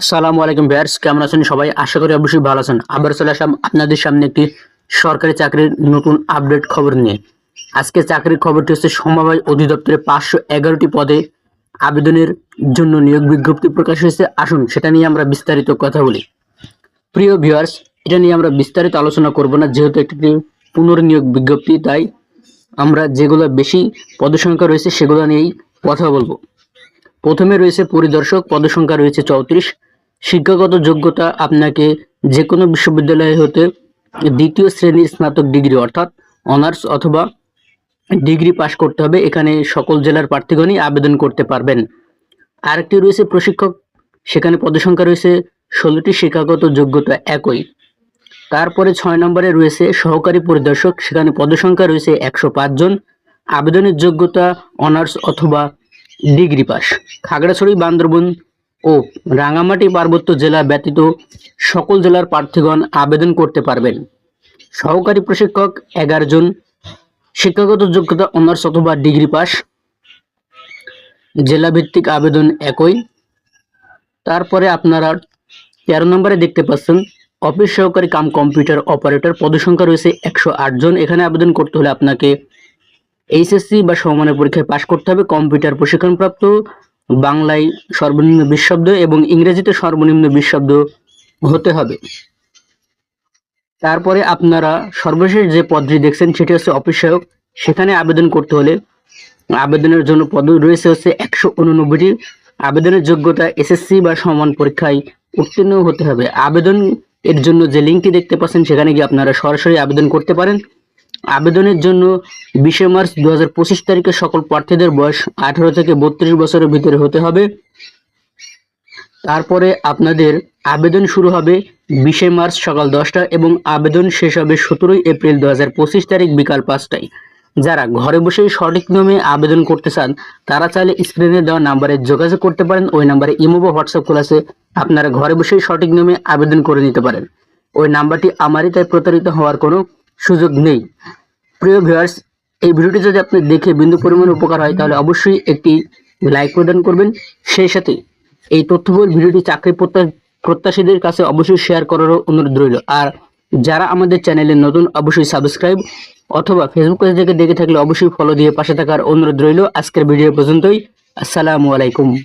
আসসালামু আলাইকুম ভিউয়ার্স, কেমন আছেন সবাই? আশা করি অবশ্যই ভালো আছেন। আবার চলে আসলাম আপনাদের সামনে একটি সরকারি চাকরির নতুন আপডেট খবর নিয়ে। আজকে চাকরির খবরটি হচ্ছে সমবায় অধিদপ্তরে পাঁচশো এগারোটি পদে আবেদনের জন্য নিয়োগ বিজ্ঞপ্তি প্রকাশ হয়েছে। আসুন, সেটা নিয়ে আমরা বিস্তারিত কথা বলি। প্রিয় ভিউয়ার্স, এটা নিয়ে আমরা বিস্তারিত আলোচনা করব না, যেহেতু একটি পুনর্নিয়োগ বিজ্ঞপ্তি, তাই আমরা যেগুলো বেশি পদসংখ্যা রয়েছে সেগুলো নিয়েই কথা বলব। প্রথমে রয়েছে পরিদর্শক, পদসংখ্যা রয়েছে চৌত্রিশ শিক্ষাগত যোগ্যতা আপনাকে যে কোনো বিশ্ববিদ্যালয় হতে দ্বিতীয় শ্রেণির স্নাতক ডিগ্রি, অর্থাৎ অনার্স অথবা ডিগ্রি পাশ করতে হবে। এখানে সকল জেলার প্রার্থীগণই আবেদন করতে পারবেন। আরেকটি রয়েছে প্রশিক্ষক, সেখানে পদসংখ্যা রয়েছে ষোলোটি, শিক্ষাগত যোগ্যতা একই। তারপরে ছয় নম্বরে রয়েছে সহকারী পরিদর্শক, সেখানে পদসংখ্যা রয়েছে একশো জন। আবেদনের যোগ্যতা অনার্স অথবা ডিগ্রি পাস খাগড়াছড়ি, বান্দরবন ও রাঙামাটি পার্বত্য জেলা ব্যতীত সকল জেলার প্রার্থীগণ আবেদন করতে পারবেন। সহকারী প্রশিক্ষক এগারো জন, শিক্ষাগত যোগ্যতা অনার্স অথবা ডিগ্রি পাস জেলা ভিত্তিক আবেদন একই। তারপরে আপনারা তেরো নম্বরে দেখতে পাচ্ছেন, অফিস সহকারী কাম কম্পিউটার অপারেটর পদসংখ্যা রয়েছে একশো আট জন। এখানে আবেদন করতে হলে আপনাকে এইচএসসি বা সমমানের পরীক্ষায় পাশ করতে হবে। কম্পিউটার প্রশিক্ষণপ্রাপ্ত বাংলায় সর্বনিম্ন বিশ শব্দ এবং ইংরেজিতে সর্বনিম্ন বিশ শব্দ হতে হবে। তারপরে আপনারা সর্বশেষ যে পদটি দেখছেন সেটি হচ্ছে অফিস সহায়ক সেখানে আবেদন করতে হলে আবেদনের জন্য পদ রয়েছে হচ্ছে একশো উননব্বইটি। আবেদনের যোগ্যতা এসএসসি বা সমান পরীক্ষায় উত্তীর্ণ হতে হবে। আবেদন এর জন্য যে লিঙ্কটি দেখতে পাচ্ছেন সেখানে গিয়ে আপনারা সরাসরি আবেদন করতে পারেন। আবেদনের জন্য বিশে মার্চ দু হাজার পঁচিশ তারিখে সকল প্রার্থীদের বয়স আঠারো থেকে বত্রিশ বছরের ভিতরে হতে হবে। তারপরে আপনাদের আবেদন শুরু হবে বিশে মার্চ সকাল দশটা এবং আবেদন শেষ হবে সতেরোই এপ্রিল দু হাজার পঁচিশ তারিখ বিকাল পাঁচটায়। যারা ঘরে বসেই সঠিক নিয়মে আবেদন করতে চান, তারা চাইলে স্ক্রিনে দেওয়া নাম্বারে যোগাযোগ করতে পারেন। ওই নাম্বারে ইমো বা হোয়াটসঅ্যাপ খোলাছে আপনারা ঘরে বসেই সঠিক নিয়মে আবেদন করে নিতে পারেন। ওই নাম্বারটি আমারই, তাই প্রতারিত হওয়ার কোনো সুযোগ নেই। প্রিয় ভিউয়ার্স এই ভিডিওটি যদি আপনি দেখে বিন্দু পরিমাণ উপকার হয়, তাহলে অবশ্যই একটি লাইক প্রদান করবেন। সেই সাথে এই তথ্যবহুল ভিডিওটি চাকরি প্রত্যা- প্রত্যাশীদের কাছে অবশ্যই শেয়ার করারও অনুরোধ রইল। আর যারা আমাদের চ্যানেলে নতুন, অবশ্যই সাবস্ক্রাইব অথবা ফেসবুক পেজ থেকে দেখে থাকলে অবশ্যই ফলো দিয়ে পাশে থাকার অনুরোধ রইল। আজকের ভিডিও পর্যন্তই। আসসালামু আলাইকুম।